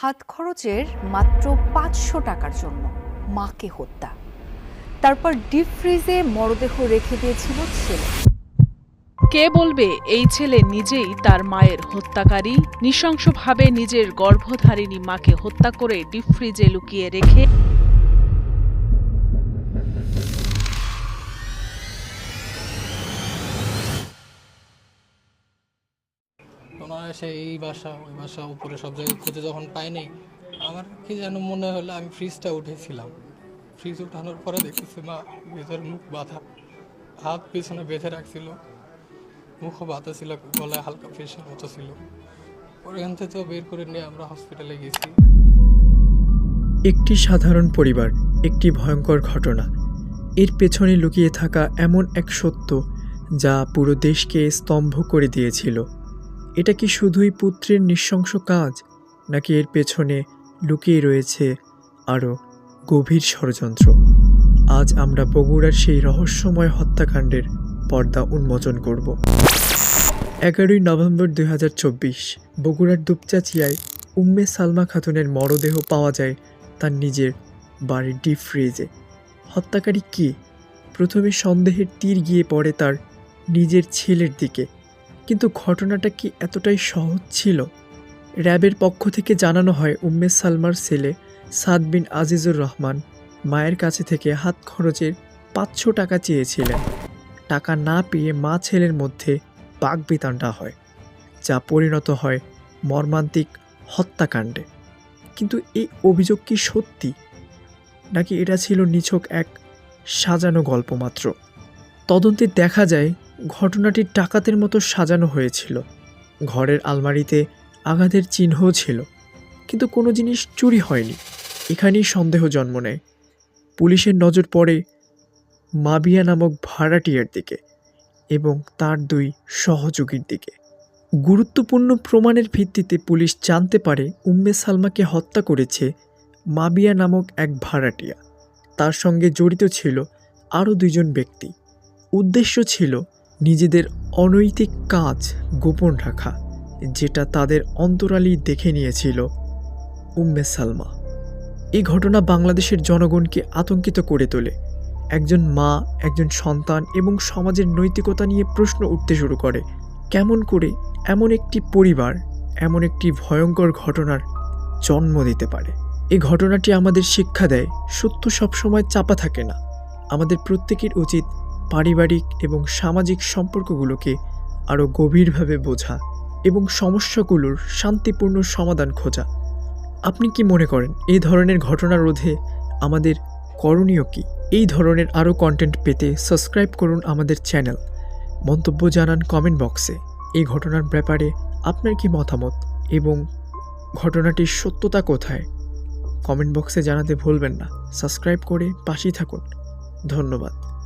হাত খরচের মাত্র পাঁচশো টাকার জন্য মাকে হত্যা। তারপর ডিপ ফ্রিজে মরদেহ রেখে দিয়েছিল ছেলে। কে বলবে, এই ছেলে নিজেই তার মায়ের হত্যাকারী, নৃশংসভাবে নিজের গর্ভধারিণী মাকে হত্যা করে ডিপ ফ্রিজে লুকিয়ে রেখে ওনারা সে এই বাসা, ওই বাসা উপরে সব জায়গায় খুঁজে যখন পাইনি, আমার কি যেন মনে হলো আমি ফ্রিজটা উঠেছিলাম। ফ্রিজ উঠানোর পরে দেখতেছি, মা, ভেতর মুখ বাঁধা। হাত পিছনে বেঁধে রাখছিল। মুখও বাঁধা ছিল, গলায় হালকা প্রেশার মতো ছিল। ওখান থেকে বের করে নিয়ে আমরা হসপিটালে গেছি। একটি সাধারণ পরিবার, একটি ভয়ঙ্কর ঘটনা। এর পেছনে লুকিয়ে থাকা এমন এক সত্য, যা পুরো দেশকে স্তম্ভ করে দিয়েছিল। এটা কি শুধুই পুত্রের নৃশংস কাজ, নাকি এর পেছনে লুকিয়ে রয়েছে আরও গভীর ষড়যন্ত্র? আজ আমরা বগুড়ার সেই রহস্যময় হত্যাকাণ্ডের পর্দা উন্মোচন করব। এগারোই নভেম্বর দুই হাজার চব্বিশ, বগুড়ার দুপচাচিয়ায় উম্মে সালমা খাতুনের মরদেহ পাওয়া যায় তার নিজের বাড়ির ডিপ ফ্রিজে। হত্যাকারী কে? প্রথমে সন্দেহের তীর গিয়ে পড়ে তার নিজের ছেলের দিকে। কিন্তু ঘটনাটা কি এতটাই সহজ ছিল? র্যাবের পক্ষ থেকে জানানো হয়, উম্মে সালমার ছেলে সাদ বিন আজিজুর রহমান মায়ের কাছে থেকে হাত খরচের পাঁচশো টাকা চেয়েছিলেন। টাকা না পেয়ে মা ছেলের মধ্যে বাগবিতান্ডা হয়, যা পরিণত হয় মর্মান্তিক হত্যাকাণ্ডে। কিন্তু এই অভিযোগ কি সত্যি? নাকি এটা ছিল নিছক এক সাজানো গল্প মাত্র? তদন্তে দেখা যায় ঘটনাটি ডাকাতের মতো সাজানো হয়েছিল। ঘরের আলমারিতে আঘাতের চিহ্নও ছিল, কিন্তু কোনো জিনিস চুরি হয়নি। এখানেই সন্দেহ জন্ম নেয়। পুলিশের নজর পড়ে মাবিয়া নামক ভাড়াটিয়ার দিকে এবং তার দুই সহযোগীর দিকে। গুরুত্বপূর্ণ প্রমাণের ভিত্তিতে পুলিশ জানতে পারে উম্মে সালমাকে হত্যা করেছে মাবিয়া নামক এক ভাড়াটিয়া। তার সঙ্গে জড়িত ছিল আরও দুইজন ব্যক্তি। উদ্দেশ্য ছিল নিজেদের অনৈতিক কাজ গোপন রাখা, যেটা তাদের অন্তরালেই দেখে নিয়েছিল উম্মে সালমা। এই ঘটনা বাংলাদেশের জনগণকে আতঙ্কিত করে তোলে। একজন মা, একজন সন্তান এবং সমাজের নৈতিকতা নিয়ে প্রশ্ন উঠতে শুরু করে, কেমন করে এমন একটি পরিবার, এমন একটি ভয়ঙ্কর ঘটনার জন্ম দিতে পারে? এই ঘটনাটি আমাদের শিক্ষা দেয়, সত্য সবসময় চাপা থাকে না। আমাদের প্রত্যেকের উচিত পারিবারিক এবং সামাজিক সম্পর্কগুলোকে আরও গভীরভাবে বোঝা এবং সমস্যাগুলোর শান্তিপূর্ণ সমাধান খোঁজা। আপনি কি মনে করেন এই ধরনের ঘটনা রোধে আমাদের করণীয় কি? এই ধরনের আরও কন্টেন্ট পেতে সাবস্ক্রাইব করুন আমাদের চ্যানেল মন্তব্য জানান কমেন্ট বক্সে এই ঘটনার ব্যাপারে আপনার কি মতামত এবং ঘটনাটির সত্যতা কোথায়? কমেন্ট বক্সে জানাতে ভুলবেন না। সাবস্ক্রাইব করে পাশেই থাকুন। ধন্যবাদ।